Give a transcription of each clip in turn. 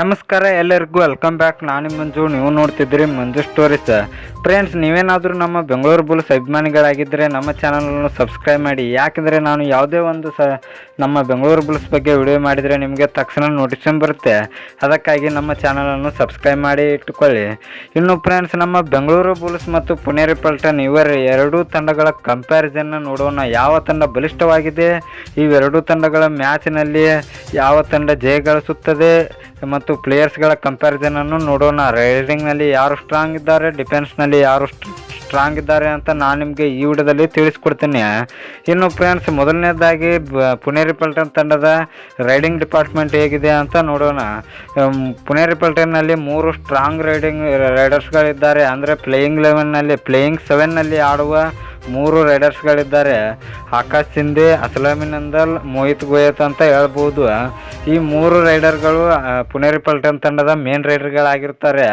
ನಮಸ್ಕಾರ ಎಲ್ಲರಿಗೂ welcome back ನಾನು ಮಂಜು, ನೀವು ನೋಡ್ತಿದ್ರಿ ಮಂಜು ಸ್ಟೋರೀಸ್ ಫ್ರೆಂಡ್ಸ್ ನೀವೇನಾದರೂ ನಮ್ಮ ಬೆಂಗಳೂರು ಬುಲ್ಸ್ ಅಭಿಮಾನಿಗಳಾಗಿದ್ದರೆ ನಮ್ಮ ಚಾನಲನ್ನು ಸಬ್ಸ್ಕ್ರೈಬ್ ಮಾಡಿ. ಯಾಕೆಂದರೆ ನಾನು ಯಾವುದೇ ಒಂದು ಸ ನಮ್ಮ ಬೆಂಗಳೂರು ಬುಲ್ಸ್ ಬಗ್ಗೆ ವಿಡಿಯೋ ಮಾಡಿದರೆ ನಿಮಗೆ ತಕ್ಷಣ ನೋಟಿಸನ್ ಬರುತ್ತೆ. ಅದಕ್ಕಾಗಿ ನಮ್ಮ ಚಾನಲನ್ನು ಸಬ್ಸ್ಕ್ರೈಬ್ ಮಾಡಿ ಇಟ್ಟುಕೊಳ್ಳಿ. ಇನ್ನು ಫ್ರೆಂಡ್ಸ್ ನಮ್ಮ ಬೆಂಗಳೂರು ಬುಲ್ಸ್ ಮತ್ತು ಪುಣೇರಿ ಪಲ್ಟನ್ ಇವರ ಎರಡೂ ತಂಡಗಳ ಕಂಪ್ಯಾರಿಸನ್ನ ನೋಡೋಣ. ಯಾವ ತಂಡ ಬಲಿಷ್ಠವಾಗಿದೆ? ಇವೆರಡೂ ತಂಡಗಳ ಮ್ಯಾಚ್ನಲ್ಲಿ ಯಾವ ತಂಡ ಜಯ ಗಳಿಸುತ್ತದೆ? ಮತ್ತು ಪ್ಲೇಯರ್ಸ್ಗಳ ಕಂಪ್ಯಾರಿಸನನ್ನು ನೋಡೋಣ. ರೈಡಿಂಗ್ನಲ್ಲಿ ಯಾರು ಸ್ಟ್ರಾಂಗ್ ಇದ್ದಾರೆ? ಡಿಫೆನ್ಸ್ನಲ್ಲಿ ಯಾರು ಸ್ಟ್ರಾಂಗ್ ಇದ್ದಾರೆ ಅಂತ ನಾನು ನಿಮಗೆ ಈ ವಿಡಿಯೋದಲ್ಲಿ ತಿಳಿಸ್ಕೊಡ್ತೀನಿ. ಇನ್ನು ಫ್ರೆಂಡ್ಸ್ ಮೊದಲನೇದಾಗಿ ಪುಣೆ ಪುಣೇರಿ ಪಲ್ಟನ್ ತಂಡದ ರೈಡಿಂಗ್ ಡಿಪಾರ್ಟ್ಮೆಂಟ್ ಹೇಗಿದೆ ಅಂತ ನೋಡೋಣ. ಪುಣೆ ಪುಣೇರಿ ಪಲ್ಟನ್ನಲ್ಲಿ ಮೂರು ಸ್ಟ್ರಾಂಗ್ ರೈಡಿಂಗ್ ರೈಡರ್ಸ್ಗಳಿದ್ದಾರೆ ಅಂದರೆ ಪ್ಲೇಯಿಂಗ್ ಲೆವೆನ್ನಲ್ಲಿ ಪ್ಲೇಯಿಂಗ್ ಸೆವೆನ್ನಲ್ಲಿ ಆಡುವ ಮೂರು ರೈಡರ್ಸ್ಗಳಿದ್ದಾರೆ. ಆಕಾಶ್ ಶಿಂದೆ ಅಸಲಾಮಿನ್ ಅಂದಲ್ ಮೋಹಿತ್ ಗೋಯತ್ ಅಂತ ಹೇಳ್ಬೋದು. ಈ ಮೂರು ರೈಡರ್ಗಳು ಪುನೇರಿ ಪಲ್ಟನ್ ತಂಡದ ಮೇನ್ ರೈಡರ್ಗಳಾಗಿರ್ತಾರೆ.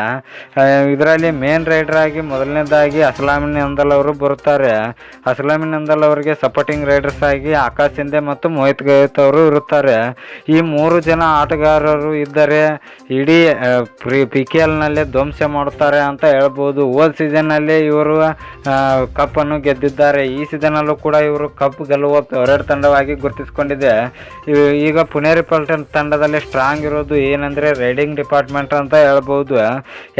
ಇದರಲ್ಲಿ ಮೇನ್ ರೈಡರ್ ಆಗಿ ಮೊದಲನೇದಾಗಿ ಅಸಲಾಮಿನ್ ಅಂದಲ್ ಅವರು ಬರುತ್ತಾರೆ. ಅಸಲಾಮಿನ್ ಅಂದಲ್ ಅವರಿಗೆ ಸಪೋರ್ಟಿಂಗ್ ರೈಡರ್ಸ್ ಆಗಿ ಆಕಾಶ್ ಶಿಂದೆ ಮತ್ತು ಮೋಹಿತ್ ಗೋಯತ್ ಅವರು ಇರುತ್ತಾರೆ. ಈ ಮೂರು ಜನ ಆಟಗಾರರು ಇದ್ದರೆ ಇಡೀ ಪಿ ಕೆ ಎಲ್ನಲ್ಲೇ ಧ್ವಂಸ ಮಾಡುತ್ತಾರೆ ಅಂತ ಹೇಳ್ಬೋದು. ಹೋದ ಸೀಸನ್ನಲ್ಲಿ ಇವರು ಕಪ್ಪನ್ನು ಗೆದ್ದಿದ್ದಾರೆ. ಈ ಸೀಸನಲ್ಲೂ ಕೂಡ ಇವರು ಕಪ್ ಗೆಲ್ಲುವ ಫೇವರೇಟ್ ತಂಡವಾಗಿ ಗುರುತಿಸಿಕೊಂಡಿದೆ. ಈಗ ಪುಣೇರಿ ಪಲ್ಟನ್ ತಂಡದಲ್ಲಿ ಸ್ಟ್ರಾಂಗ್ ಇರೋದು ಏನಂದರೆ ರೈಡಿಂಗ್ ಡಿಪಾರ್ಟ್ಮೆಂಟ್ ಅಂತ ಹೇಳ್ಬೋದು.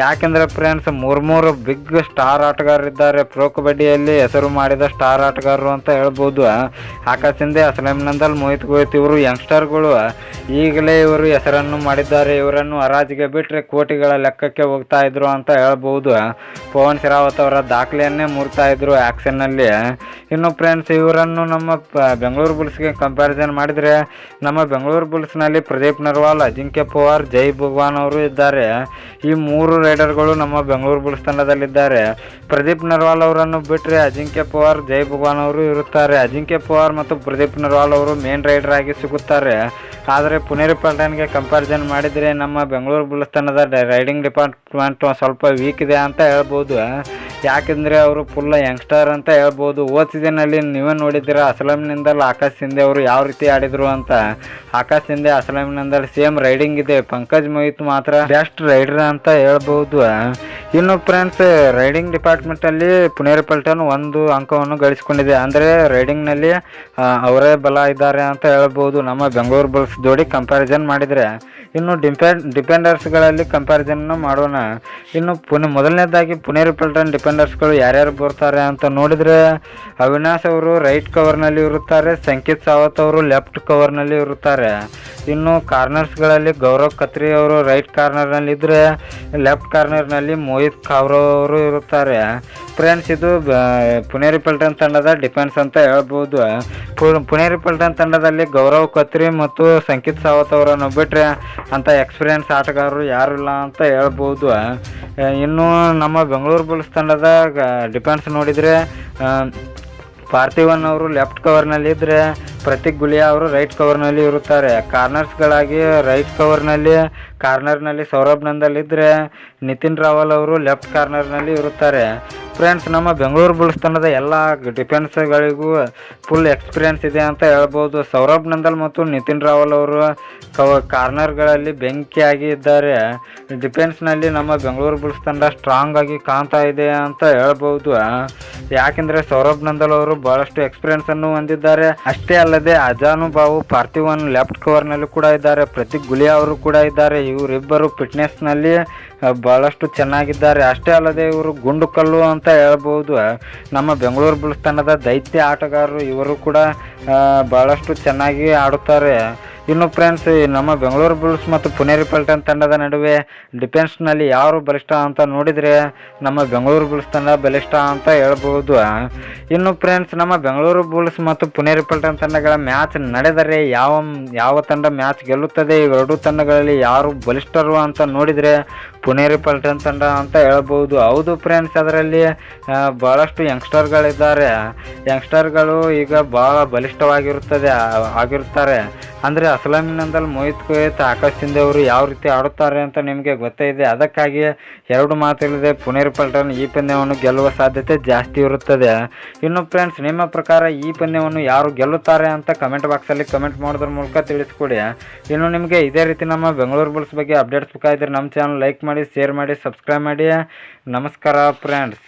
ಯಾಕೆಂದರೆ ಫ್ರೆಂಡ್ಸ್ ಮೂರು ಮೂರು ಬಿಗ್ ಸ್ಟಾರ್ ಆಟಗಾರರಿದ್ದಾರೆ ಪ್ರೋ ಕಬಡ್ಡಿಯಲ್ಲಿ ಹೆಸರು ಮಾಡಿದ ಸ್ಟಾರ್ ಆಟಗಾರರು ಅಂತ ಹೇಳ್ಬೋದು. ಆಕಾಶ್ ಹಿಂದೆ ನಂದಲ್, ಮೋಹಿತ್ ಗೋಹಿತ್ ಇವರು ಯಂಗ್ಸ್ಟರ್ಗಳು ಈಗಲೇ ಇವರು ಹೆಸರನ್ನು ಮಾಡಿದ್ದಾರೆ. ಇವರನ್ನು ಹರಾಜಿಗೆ ಬಿಟ್ಟರೆ ಕೋಟಿಗಳ ಲೆಕ್ಕಕ್ಕೆ ಹೋಗ್ತಾ ಇದ್ರು ಅಂತ ಹೇಳ್ಬೋದು. ಪವನ್ ಶರಾವತ್ ಅವರ ದಾಖಲೆಯನ್ನೇ ಮುರ್ತಾ ಇದ್ರು. ಆ್ಯಕ್ಷನ್ನಲ್ಲಿ ಇನ್ನು ಫ್ರೆಂಡ್ಸ್ ಇವರನ್ನು ನಮ್ಮ ಬೆಂಗಳೂರು ಬುಲ್ಸ್ಗೆ ಕಂಪ್ಯಾರಿಸನ್ ಮಾಡಿದರೆ, ನಮ್ಮ ಬೆಂಗಳೂರು ಬುಲ್ಸ್ನಲ್ಲಿ ಪ್ರದೀಪ್ ನರ್ವಾಲ್, ಅಜಿಂಕ್ಯ ಪವಾರ್, ಜೈ ಭಗವಾನ್ ಅವರು ಇದ್ದಾರೆ. ಈ ಮೂರು ರೈಡರ್ಗಳು ನಮ್ಮ ಬೆಂಗಳೂರು ಬುಲ್ಸ್ ತಂಡದಲ್ಲಿದ್ದಾರೆ. ಪ್ರದೀಪ್ ನರ್ವಾಲ್ ಅವರನ್ನು ಬಿಟ್ಟರೆ ಅಜಿಂಕ್ಯ ಪವಾರ್, ಜೈ ಭಗವಾನ್ ಅವರು ಇರುತ್ತಾರೆ. ಅಜಿಂಕ್ಯ ಪವಾರ್ ಮತ್ತು ಪ್ರದೀಪ್ ನರ್ವಾಲ್ ಅವರು ಮೇನ್ ರೈಡರ್ ಆಗಿ ಸಿಗುತ್ತಾರೆ. ಆದರೆ ಪುನೇರಿ ಪಲ್ಟನ್ಗೆ ಕಂಪ್ಯಾರಿಸನ್ ಮಾಡಿದರೆ ನಮ್ಮ ಬೆಂಗಳೂರು ಬುಲ್ಸ್ ತಂಡದ ರೈಡಿಂಗ್ ಡಿಪಾರ್ಟ್ಮೆಂಟ್ ಸ್ವಲ್ಪ ವೀಕ್ ಇದೆ ಅಂತ ಹೇಳ್ಬೋದು. ಯಾಕೆಂದರೆ ಅವರು ಫುಲ್ಲ ಯಂಗ್ಸ್ಟರ್ ಅಂತ ಹೇಳ್ಬೋದು. ಓದ್ ಸೀಸನಲ್ಲಿ ನೀವೇ ನೋಡಿದ್ದೀರ ಅಸಲಾಮಿನಿಂದಲ್ ಆಕಾಶ್ ಸಿಂಧೆ ಅವರು ಯಾವ ರೀತಿ ಆಡಿದರು ಅಂತ. ಆಕಾಶ್ ಸಿಂಧೆ ಅಸಲಾಮಿನಿಂದಲ್ ಸೇಮ್ ರೈಡಿಂಗ್ ಇದೆ. ಪಂಕಜ್ ಮೋಹಿತ್ ಮಾತ್ರ ಬೆಸ್ಟ್ ರೈಡರ್ ಅಂತ ಹೇಳ್ಬೋದು. ಇನ್ನು ಫ್ರೆಂಡ್ಸ್ ರೈಡಿಂಗ್ ಡಿಪಾರ್ಟ್ಮೆಂಟಲ್ಲಿ ಪುನೇರಿ ಪಲ್ಟನ್ ಒಂದು ಅಂಕವನ್ನು ಗಳಿಸಿಕೊಂಡಿದೆ. ಅಂದರೆ ರೈಡಿಂಗ್ನಲ್ಲಿ ಅವರೇ ಬಲ ಇದ್ದಾರೆ ಅಂತ ಹೇಳ್ಬೋದು. ನಮ್ಮ ಬೆಂಗಳೂರು ಬಲ್ಸ್ ಜೋಡಿ ಕಂಪ್ಯಾರಿಸನ್ ಮಾಡಿದರೆ. ಇನ್ನು ಡಿಪೆಂಡ್ ಡಿಪೆಂಡರ್ಸ್ಗಳಲ್ಲಿ ಕಂಪ್ಯಾರಿಸನ್ನ ಮಾಡೋಣ. ಇನ್ನು ಪುಣೆ ಮೊದಲನೇದಾಗಿ ಪುನೇರ್ ಪಲ್ಟನ್ ಡಿಪೆಂಡರ್ಸ್ಗಳು ಯಾರ್ಯಾರು ಬರ್ತಾರೆ ಅಂತ ನೋಡಿದರೆ, ಅವಿನಾಶ್ ಅವರು ರೈಟ್ ಕವರ್ನಲ್ಲಿ ಇರುತ್ತಾರೆ, ಸಂಕೇತ್ ಸಾವತ್ ಅವರು ಲೆಫ್ಟ್ ಕವರ್ನಲ್ಲಿ ಇರುತ್ತಾರೆ. ಇನ್ನು ಕಾರ್ನರ್ಸ್ಗಳಲ್ಲಿ ಗೌರವ್ ಖತ್ರಿ ಅವರು ರೈಟ್ ಕಾರ್ನರ್ನಲ್ಲಿದ್ದರೆ ಲೆಫ್ಟ್ ಕಾರ್ನರ್ನಲ್ಲಿ ಮೋಹಿತ್ ಖಾವ್ರೋ ಅವರು ಇರುತ್ತಾರೆ. ಫ್ರೆಂಡ್ಸ್ ಇದು ಪುನೇರಿ ಪಲ್ಟನ್ ತಂಡದ ಡಿಫೆನ್ಸ್ ಅಂತ ಹೇಳ್ಬೋದು. ಪುನೇರಿ ಪಲ್ಟನ್ ತಂಡದಲ್ಲಿ ಗೌರವ್ ಕತ್ರಿ ಮತ್ತು ಸಂಕೇತ್ ಸಾವತ್ ಅವರನ್ನು ಬಿಟ್ಟರೆ ಅಂಥ ಎಕ್ಸ್ಪೀರಿಯನ್ಸ್ ಆಟಗಾರರು ಯಾರು ಇಲ್ಲ ಅಂತ ಹೇಳ್ಬೋದು. ಇನ್ನು ನಮ್ಮ ಬೆಂಗಳೂರು ಬುಲ್ಸ್ ತಂಡದ ಡಿಫೆನ್ಸ್ ನೋಡಿದರೆ ಪಾರ್ಥಿವನ್ ಅವರು ಲೆಫ್ಟ್ ಕವರ್ನಲ್ಲಿ ಇದ್ದರೆ ಪ್ರತೀಕ್ ಗುಲಿಯಾ ಅವರು ರೈಟ್ ಕವರ್ನಲ್ಲಿ ಇರುತ್ತಾರೆ. ಕಾರ್ನರ್ಸ್ಗಳಾಗಿ ರೈಟ್ ಕವರ್ನಲ್ಲಿ ಕಾರ್ನರ್ನಲ್ಲಿ ಸೌರಭ್ ನಂದಲ್ ಇದ್ದರೆ ನಿತಿನ್ ರಾವಲ್ ಅವರು ಲೆಫ್ಟ್ ಕಾರ್ನರ್ನಲ್ಲಿ ಇರುತ್ತಾರೆ. ಫ್ರೆಂಡ್ಸ್ ನಮ್ಮ ಬೆಂಗಳೂರು ಬುಲ್ಸ್ ತಂಡದ ಎಲ್ಲ ಡಿಫೆನ್ಸ್ಗಳಿಗೂ ಫುಲ್ ಎಕ್ಸ್ಪೀರಿಯನ್ಸ್ ಇದೆ ಅಂತ ಹೇಳ್ಬೋದು. ಸೌರಭ್ ನಂದಲ್ ಮತ್ತು ನಿತಿನ್ ರಾವಲ್ ಅವರು ಕವ, ಕಾರ್ನರ್ಗಳಲ್ಲಿ ಬೆಂಕಿಯಾಗಿ ಇದ್ದಾರೆ. ಡಿಫೆನ್ಸ್ನಲ್ಲಿ ನಮ್ಮ ಬೆಂಗಳೂರು ಬುಲ್ಸ್ ತಂಡ ಸ್ಟ್ರಾಂಗ್ ಆಗಿ ಕಾಣ್ತಾ ಇದೆ ಅಂತ ಹೇಳ್ಬೋದು. ಯಾಕೆಂದರೆ ಸೌರಭ್ ನಂದಲ್ ಅವರು ಬಹಳಷ್ಟು ಎಕ್ಸ್ಪೀರಿಯನ್ಸ್ ಅನ್ನು ಹೊಂದಿದ್ದಾರೆ. ಅಷ್ಟೇ ಅಲ್ಲದೆ ಅಜಾನು ಬಾವು ಪಾರ್ಥಿವನ್ ಲೆಫ್ಟ್ ಕವರ್ನಲ್ಲಿ ಕೂಡ ಇದ್ದಾರೆ. ಪ್ರತೀಕ್ ಗುಲಿಯಾ ಅವರು ಕೂಡ ಇದ್ದಾರೆ. ಇವರಿಬ್ಬರು ಫಿಟ್ನೆಸ್ನಲ್ಲಿ ಬಹಳಷ್ಟು ಚೆನ್ನಾಗಿದ್ದಾರೆ. ಅಷ್ಟೇ ಅಲ್ಲದೆ ಇವರು ಗುಂಡು ಕಲ್ಲು ಅಂತ ಹೇಳ್ಬೋದು. ನಮ್ಮ ಬೆಂಗಳೂರು ಬುಲ್ಸ್ ತಂಡದ ದೈತ್ಯ ಆಟಗಾರರು ಇವರು ಕೂಡ ಬಹಳಷ್ಟು ಚೆನ್ನಾಗಿ ಆಡುತ್ತಾರೆ. ಇನ್ನು ಫ್ರೆಂಡ್ಸ್ ನಮ್ಮ ಬೆಂಗಳೂರು ಬುಲ್ಸ್ ಮತ್ತು ಪುನೇರಿ ಪಲ್ಟನ್ ತಂಡದ ನಡುವೆ ಡಿಫೆನ್ಸ್ನಲ್ಲಿ ಯಾರು ಬಲಿಷ್ಠ ಅಂತ ನೋಡಿದರೆ ನಮ್ಮ ಬೆಂಗಳೂರು ಬುಲ್ಸ್ ತಂಡ ಬಲಿಷ್ಠ ಅಂತ ಹೇಳ್ಬೋದು. ಇನ್ನು ಫ್ರೆಂಡ್ಸ್ ನಮ್ಮ ಬೆಂಗಳೂರು ಬುಲ್ಸ್ ಮತ್ತು ಪುನೇರಿ ಪಲ್ಟನ್ ತಂಡಗಳ ಮ್ಯಾಚ್ ನಡೆದರೆ ಯಾವ ಯಾವ ತಂಡ ಮ್ಯಾಚ್ ಗೆಲ್ಲುತ್ತದೆ? ಇವೆರಡೂ ತಂಡಗಳಲ್ಲಿ ಯಾರು ಬಲಿಷ್ಠರು ಅಂತ ನೋಡಿದರೆ ಪುನೇರಿ ಪಲ್ಟನ್ ತಂಡ ಅಂತ ಹೇಳ್ಬೋದು. ಹೌದು ಫ್ರೆಂಡ್ಸ್ ಅದರಲ್ಲಿ ಭಾಳಷ್ಟು ಯಂಗ್ಸ್ಟರ್ಗಳಿದ್ದಾರೆ ಯಂಗ್ಸ್ಟರ್ಗಳು ಈಗ ಭಾಳ ಬಲಿಷ್ಠವಾಗಿರುತ್ತದೆ, ಆಗಿರುತ್ತಾರೆ. ಅಂದರೆ ಅಸ್ಲಾಮಿನಂದಲ್ಲಿ ಮೋಹಿತ್ ಕುಯತ್ ಆಕಾಶ್ ಸಿಂಧೆ ಅವರು ಯಾವ ರೀತಿ ಆಡುತ್ತಾರೆ ಅಂತ ನಿಮಗೆ ಗೊತ್ತೇ ಇದೆ ಅದಕ್ಕಾಗಿ ಎರಡು ಮಾತಿಲ್ಲದೆ ಪುನೇರಿ ಪಲ್ಟನ್ ಈ ಪಂದ್ಯವನ್ನು ಗೆಲ್ಲುವ ಸಾಧ್ಯತೆ ಜಾಸ್ತಿ ಇರುತ್ತದೆ. ಇನ್ನು ಫ್ರೆಂಡ್ಸ್ ನಿಮ್ಮ ಪ್ರಕಾರ ಈ ಪಂದ್ಯವನ್ನು ಯಾರು ಗೆಲ್ಲುತ್ತಾರೆ ಅಂತ ಕಮೆಂಟ್ ಬಾಕ್ಸಲ್ಲಿ ಕಮೆಂಟ್ ಮಾಡೋದ್ರ ಮೂಲಕ ತಿಳಿಸ್ಕೊಡಿ. ಇನ್ನು ನಿಮಗೆ ಇದೇ ರೀತಿ ನಮ್ಮ ಬೆಂಗಳೂರು ಬುಲ್ಸ್ ಬಗ್ಗೆ ಅಪ್ಡೇಟ್ಸ್ ಬೇಕಾಗಿದ್ದರೆ ನಮ್ಮ ಚಾನಲ್ ಲೈಕ್ ಮಾಡಿ ಶೇರ್ ಮಾಡಿ ಸಬ್ಸ್ಕ್ರೈಬ್ ಮಾಡಿ. ನಮಸ್ಕಾರ ಫ್ರೆಂಡ್ಸ್